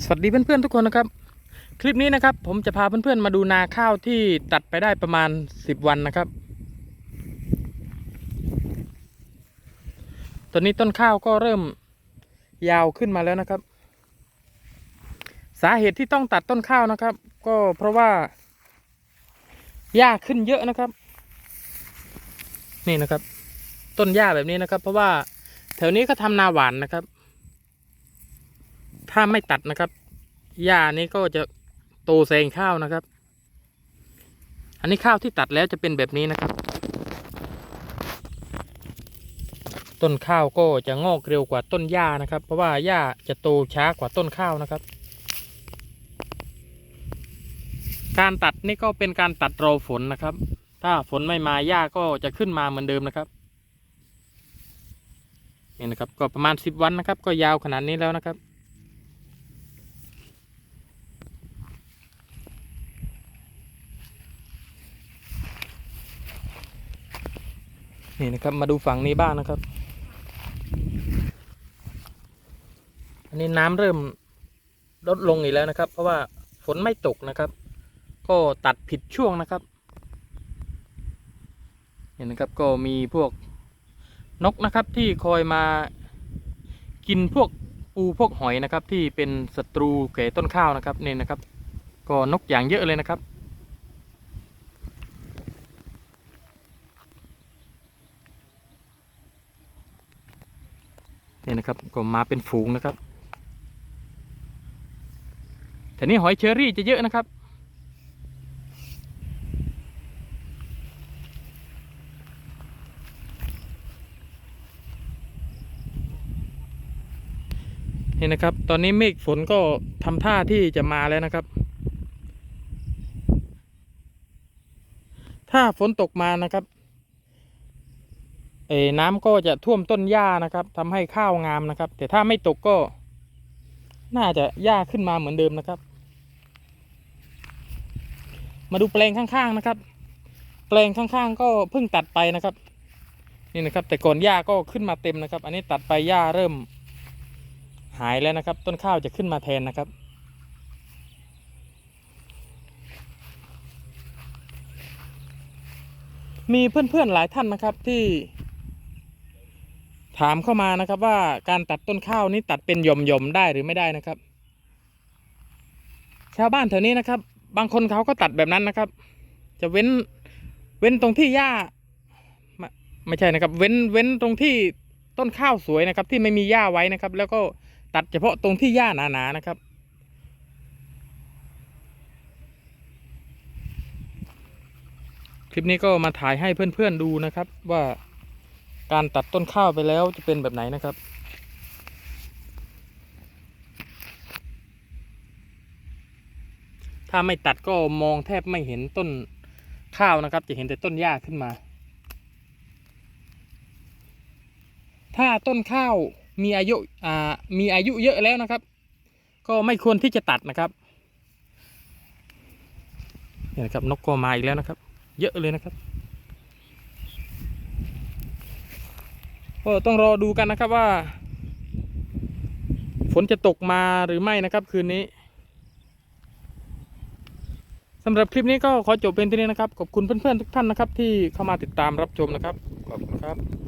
สวัสดีเพื่อนๆทุกคนนะครับ คลิปนี้นะครับ ผมจะพาเพื่อนๆมาดูนาข้าวที่ตัดไปได้ประมาณ 10 วันนะครับ ตอนนี้ต้นข้าวก็เริ่มยาวขึ้นมาแล้วนะครับ สาเหตุที่ต้องตัดต้นข้าวนะครับ ก็เพราะว่าหญ้าขึ้นเยอะนะครับ นี่นะครับ ต้นหญ้าแบบนี้นะครับ เพราะว่าแถวนี้เขาทำนาหวานนะครับ ถ้าไม่ตัดนะครับหญ้านี้ก็จะโตแซงข้าวนะครับ อันนี้ข้าวที่ตัดแล้วจะเป็นแบบนี้นะครับ ต้นข้าวก็จะงอกเร็วกว่าต้นหญ้านะครับ เพราะว่าหญ้าจะโตช้ากว่าต้นข้าวนะครับ การตัดนี่ก็เป็นการตัดรอฝนนะครับ ถ้าฝนไม่มาหญ้าก็จะขึ้นมาเหมือนเดิมนะครับนี่นะครับก็ประมาณสิบวันนะครับ ก็ยาวขนาดนี้แล้วนะครับ นี่นะครับมาดูฝั่งนี้บ้างนะครับ อันนี้น้ำเริ่มลดลงอีกแล้วนะครับ เพราะว่าฝนไม่ตกนะครับ ก็ตัดผิดช่วงนะครับเห็นนะครับก็มีพวกนกนะครับที่คอยมากินพวกปูพวกหอยนะครับ ที่เป็นศัตรูแก่ต้นข้าวนะครับนี่นะครับ ก็นกอย่างเยอะเลยนะครับ นี่นะครับก็มาเป็นฝูงนะครับแต่นี้หอยเชอรี่จะเยอะนะครับ นี่นะครับ ตอนนี้เมฆฝนก็ทำท่าที่จะมาแล้วนะครับ ถ้าฝนตกมานะครับ น้ำก็จะท่วมต้นหญ้านะครับทำให้ข้าวงามนะครับ แต่ถ้าไม่ตกก็ น่าจะหญ้าขึ้นมาเหมือนเดิมนะครับ มาดูแปลงข้างๆนะครับ แปลงข้างๆ ก็เพิ่งตัดไปนะครับ นี่นะครับ แต่ก่อนหญ้าก็ขึ้นมาเต็มนะครับ อันนี้ตัดไปหญ้าเริ่ม หายแล้วนะครับ ต้นข้าวจะขึ้นมาแทนนะครับมีเพื่อนๆหลายท่านนะครับที่ ถามเข้ามานะครับว่าการตัดต้นข้าวนี้ตัดเป็นหย่อมๆได้หรือไม่ได้นะครับ ชาวบ้านแถวนี้นะครับ บางคนเขาก็ตัดแบบนั้นนะครับ จะเว้นเว้นตรงที่หญ้าไม่ใช่นะครับ เว้นเว้นตรงที่ต้นข้าวสวยนะครับ ที่ไม่มีหญ้าไว้นะครับ แล้วก็ตัดเฉพาะตรงที่หญ้าหนาๆนะครับ คลิปนี้ก็มาถ่ายให้เพื่อนๆดูนะครับว่า การตัดต้นข้าวไปแล้วจะเป็นแบบไหนนะครับ ถ้าไม่ตัดก็มองแทบไม่เห็นต้นข้าวนะครับ จะเห็นแต่ต้นหญ้าขึ้นมา ถ้าต้นข้าวมีอายุอ่ามีอายุเยอะแล้วนะครับ ก็ไม่ควรที่จะตัดนะครับเนี่ยนะครับนกก็มาอีกแล้วนะครับ เยอะเลยนะครับ ก็ต้องรอดูกันนะครับว่า ฝนจะตกมาหรือไม่นะครับ คืนนี้สำหรับคลิปนี้ก็ขอจบเป็นที่นี้นะครับ ขอบคุณเพื่อนๆทุกท่านนะครับ ที่เข้ามาติดตามรับชมนะครับ ขอบคุณครับ